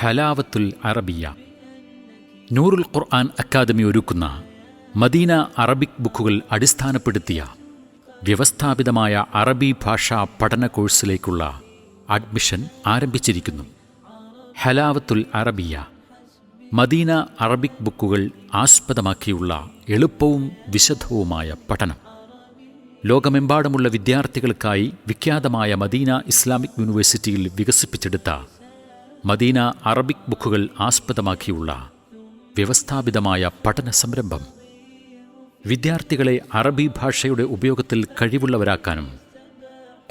ഹലാവത്തുൽ അറബിയ. നൂറുൽ ഖുർആൻ അക്കാദമി ഒരുക്കുന്ന Medina Arabic ബുക്കുകൾ അടിസ്ഥാനപ്പെടുത്തിയ വ്യവസ്ഥാപിതമായ അറബി ഭാഷാ പഠന കോഴ്സിലേക്കുള്ള അഡ്മിഷൻ ആരംഭിച്ചിരിക്കുന്നു. ഹലാവത്തുൽ അറബിയ മദീന അറബിക് ബുക്കുകൾ ആസ്പദമാക്കിയുള്ള എളുപ്പവും വിശദവുമായ പഠനം. ലോകമെമ്പാടുമുള്ള വിദ്യാർത്ഥികൾക്കായി വിഖ്യാതമായ മദീന ഇസ്ലാമിക് യൂണിവേഴ്സിറ്റിയിൽ വികസിപ്പിച്ചെടുത്ത മദീന അറബിക് ബുക്കുകൾ ആസ്പദമാക്കിയുള്ള വ്യവസ്ഥാപിതമായ പഠന സംരംഭം. വിദ്യാർത്ഥികളെ അറബി ഭാഷയുടെ ഉപയോഗത്തിൽ കഴിവുള്ളവരാക്കാനും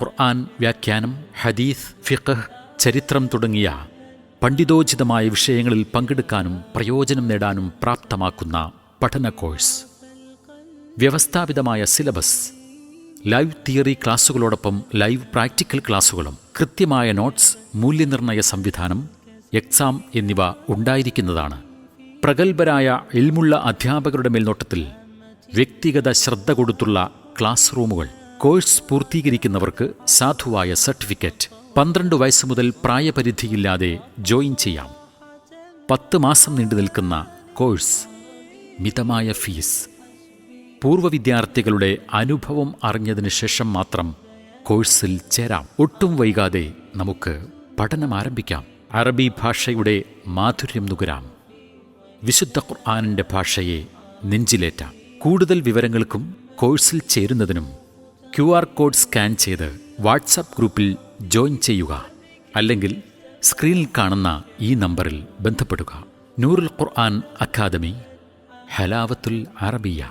ഖുർആൻ വ്യാഖ്യാനം ഹദീസ് ഫിഖ് ചരിത്രം തുടങ്ങിയ പണ്ഡിതോചിതമായ വിഷയങ്ങളിൽ പങ്കെടുക്കാനും പ്രയോജനം നേടാനും പ്രാപ്തമാക്കുന്ന പഠന കോഴ്സ്. വ്യവസ്ഥാപിതമായ സിലബസ് ലൈവ് തിയറി ക്ലാസുകളോടൊപ്പം ലൈവ് പ്രാക്ടിക്കൽ ക്ലാസുകളും കൃത്യമായ നോട്ട്സ് മൂല്യനിർണയ സംവിധാനം എക്സാം എന്നിവ ഉണ്ടായിരിക്കുന്നതാണ്. പ്രഗത്ഭരായ ഇൽമുള്ള അധ്യാപകരുടെ മേൽനോട്ടത്തിൽ വ്യക്തിഗത ശ്രദ്ധ കൊടുത്തുള്ള ക്ലാസ് റൂമുകൾ. കോഴ്സ് പൂർത്തീകരിക്കുന്നവർക്ക് സാധുവായ സർട്ടിഫിക്കറ്റ്. പന്ത്രണ്ട് വയസ്സ് മുതൽ പ്രായപരിധിയില്ലാതെ ജോയിൻ ചെയ്യാം. പത്ത് മാസം നീണ്ടു നിൽക്കുന്ന കോഴ്സ് മിതമായ ഫീസ്. പൂർവ വിദ്യാർത്ഥികളുടെ അനുഭവം അറിഞ്ഞതിന് ശേഷം മാത്രം കോഴ്സിൽ ചേരാം. ഒട്ടും വൈകാതെ നമുക്ക് പഠനം ആരംഭിക്കാം. അറബി ഭാഷയുടെ മാധുര്യം നുകരാം. വിശുദ്ധ ഖുർആാനിന്റെ ഭാഷയെ നെഞ്ചിലേറ്റാം. കൂടുതൽ വിവരങ്ങൾക്കും കോഴ്സിൽ ചേരുന്നതിനും ക്യു ആർ കോഡ് സ്കാൻ ചെയ്ത് വാട്സാപ്പ് ഗ്രൂപ്പിൽ ജോയിൻ ചെയ്യുക. അല്ലെങ്കിൽ സ്ക്രീനിൽ കാണുന്ന ഈ നമ്പറിൽ ബന്ധപ്പെടുക. നൂറുൽ ഖുർആൻ അക്കാദമി ഹലാവത്തുൽ അറബിയ.